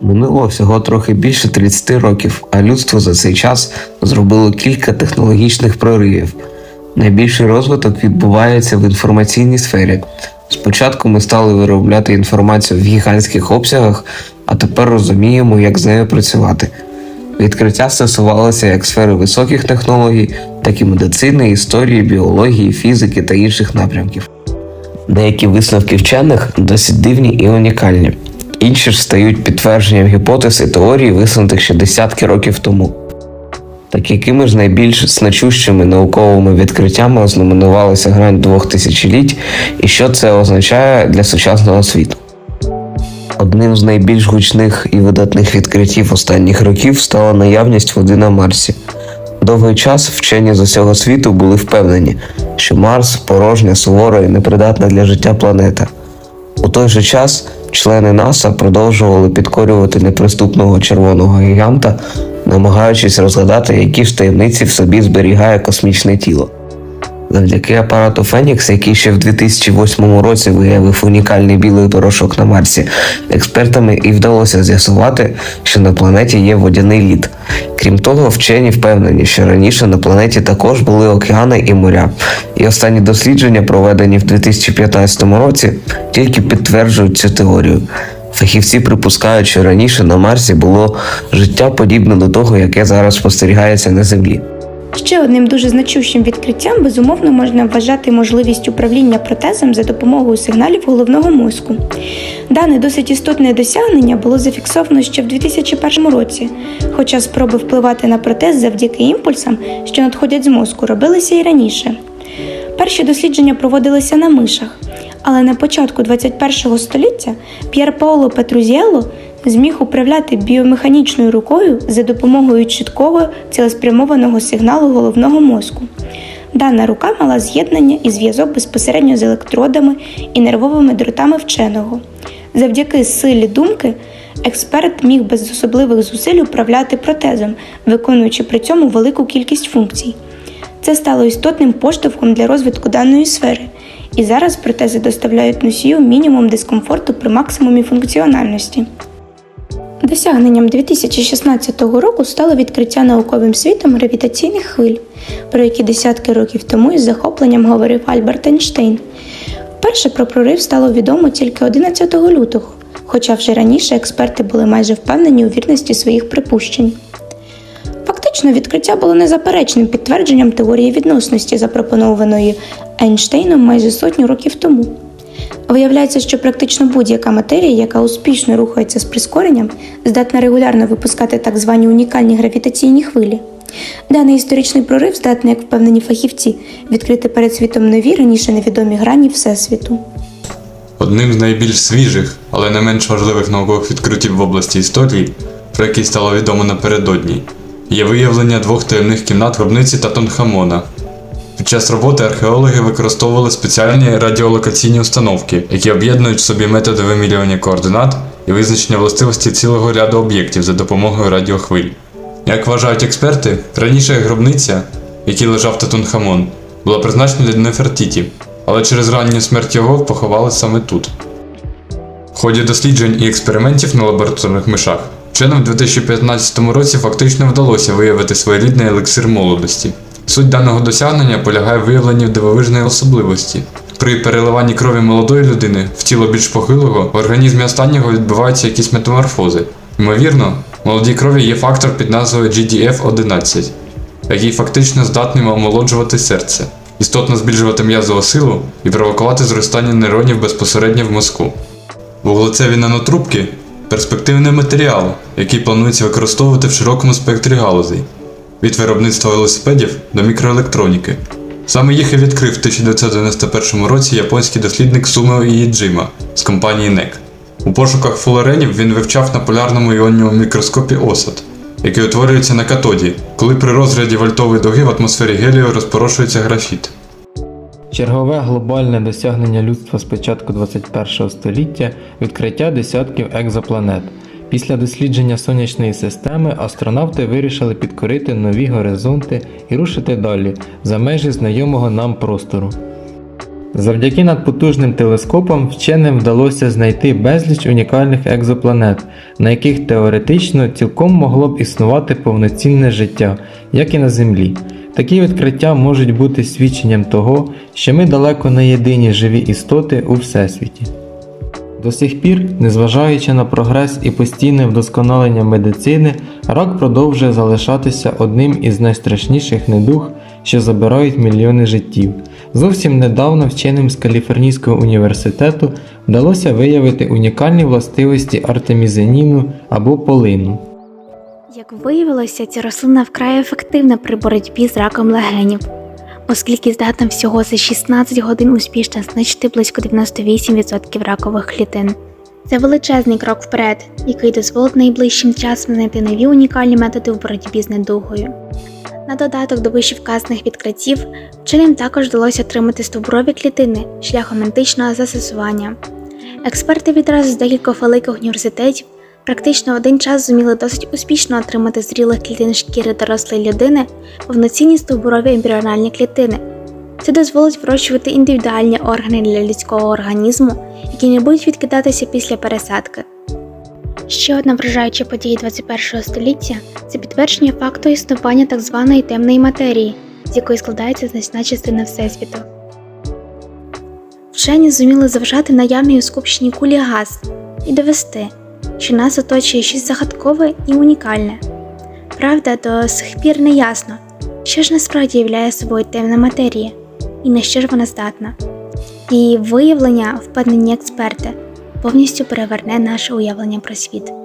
Минуло всього трохи більше 30 років, а людство за цей час зробило кілька технологічних проривів. Найбільший розвиток відбувається в інформаційній сфері. Спочатку ми стали виробляти інформацію в гігантських обсягах, а тепер розуміємо, як з нею працювати. Відкриття стосувалося як сфери високих технологій, так і медицини, історії, біології, фізики та інших напрямків. Деякі висновки вчених досить дивні і унікальні. Інші ж стають підтвердженням гіпотез і теорій, висунутих ще десятки років тому. Так якими ж найбільш значущими науковими відкриттями ознаменувалася грань двох тисячоліть, і що це означає для сучасного світу? Одним з найбільш гучних і видатних відкриттів останніх років стала наявність води на Марсі. Довгий час вчені з усього світу були впевнені, що Марс порожня, сувора і непридатна для життя планета. У той же час члени НАСА продовжували підкорювати неприступного червоного гіганта, намагаючись розгадати, які ж таємниці в собі зберігає космічне тіло. Завдяки апарату Фенікс, який ще в 2008 році виявив унікальний білий порошок на Марсі, експертами і вдалося з'ясувати, що на планеті є водяний лід. Крім того, вчені впевнені, що раніше на планеті також були океани і моря. І останні дослідження, проведені в 2015 році, тільки підтверджують цю теорію. Фахівці припускають, що раніше на Марсі було життя подібне до того, яке зараз спостерігається на Землі. Ще одним дуже значущим відкриттям безумовно можна вважати можливість управління протезом за допомогою сигналів головного мозку. Дане досить істотне досягнення було зафіксовано ще в 2001 році, хоча спроби впливати на протез завдяки імпульсам, що надходять з мозку, робилися і раніше. Перші дослідження проводилися на мишах, але на початку 21 століття П'єр Паоло Петрузіелло зміг управляти біомеханічною рукою за допомогою чіткого цілеспрямованого сигналу головного мозку. Дана рука мала з'єднання і зв'язок безпосередньо з електродами і нервовими дротами вченого. Завдяки силі думки експерт міг без особливих зусиль управляти протезом, виконуючи при цьому велику кількість функцій. Це стало істотним поштовхом для розвитку даної сфери, і зараз протези доставляють носію мінімум дискомфорту при максимумі функціональності. Досягненням 2016 року стало відкриття науковим світом гравітаційних хвиль, про які десятки років тому із захопленням говорив Альберт Ейнштейн. Вперше про прорив стало відомо тільки 11 лютого, хоча вже раніше експерти були майже впевнені у вірності своїх припущень. Фактично, відкриття було незаперечним підтвердженням теорії відносності, запропонованої Ейнштейном майже сотню років тому. Виявляється, що практично будь-яка матерія, яка успішно рухається з прискоренням, здатна регулярно випускати так звані унікальні гравітаційні хвилі. Даний історичний прорив здатний, як впевнені фахівці, відкрити перед світом нові раніше невідомі грані Всесвіту. Одним з найбільш свіжих, але не менш важливих наукових відкриттів в області історії, про які стало відомо напередодні, є виявлення двох таємних кімнат гробниці та Тонхамона. Під час роботи археологи використовували спеціальні радіолокаційні установки, які об'єднують в собі методи вимірювання координат і визначення властивості цілого ряду об'єктів за допомогою радіохвиль. Як вважають експерти, раніше гробниця, в якій лежав Тутанхамон, була призначена для Нефертіті, але через ранню смерть його поховали саме тут. В ході досліджень і експериментів на лабораторних мишах вченим у 2015 році фактично вдалося виявити своєрідний елексир молодості. Суть даного досягнення полягає в виявленні дивовижної особливості. При переливанні крові молодої людини в тіло більш похилого в організмі останнього відбуваються якісь метаморфози. Ймовірно, молодій крові є фактор під назвою GDF11, який фактично здатний омолоджувати серце, істотно збільшувати м'язову силу і провокувати зростання нейронів безпосередньо в мозку. Вуглецеві нанотрубки перспективний матеріал, який планується використовувати в широкому спектрі галузей від виробництва велосипедів до мікроелектроніки. Саме їх і відкрив в 1991 році японський дослідник Сумео Іїджима з компанії NEC. У пошуках фуларенів він вивчав на полярному іонному мікроскопі осад, який утворюється на катоді, коли при розряді вольтової дуги в атмосфері гелію розпорошується графіт. Чергове глобальне досягнення людства з початку 21 століття відкриття десятків екзопланет. Після дослідження сонячної системи астронавти вирішили підкорити нові горизонти і рушити далі за межі знайомого нам простору. Завдяки надпотужним телескопам вченим вдалося знайти безліч унікальних екзопланет, на яких теоретично цілком могло б існувати повноцінне життя, як і на Землі. Такі відкриття можуть бути свідченням того, що ми далеко не єдині живі істоти у Всесвіті. До сих пір, незважаючи на прогрес і постійне вдосконалення медицини, рак продовжує залишатися одним із найстрашніших недуг, що забирають мільйони життів. Зовсім недавно вченим з Каліфорнійського університету вдалося виявити унікальні властивості артемізеніну або полину. Як виявилося, ця рослина вкрай ефективна при боротьбі з раком легенів, оскільки здатна всього за 16 годин успішно знищити близько 98% ракових клітин. Це величезний крок вперед, який дозволить найближчим часом знайти нові унікальні методи в боротьбі з недугою. На додаток до вищевказаних відкриттів вченим також вдалося отримати стовбурові клітини шляхом античного застосування. Експерти відразу з декількох великих університетів практично один час зуміли досить успішно отримати зрілих клітин шкіри дорослої людини повноцінні стовбурові ембріональні клітини. Це дозволить вирощувати індивідуальні органи для людського організму, які не будуть відкидатися після пересадки. Ще одна вражаюча подія 21 століття це підтвердження факту існування так званої темної матерії, з якої складається значна частина Всесвіту. Вчені зуміли заважати наявний у скупченій кулі газ і довести, що нас оточує щось загадкове і унікальне. Правда, до сих пір не ясно, що ж насправді являє собою темна матерія і на що ж вона здатна. Її виявлення, впевнені експерти, повністю переверне наше уявлення про світ.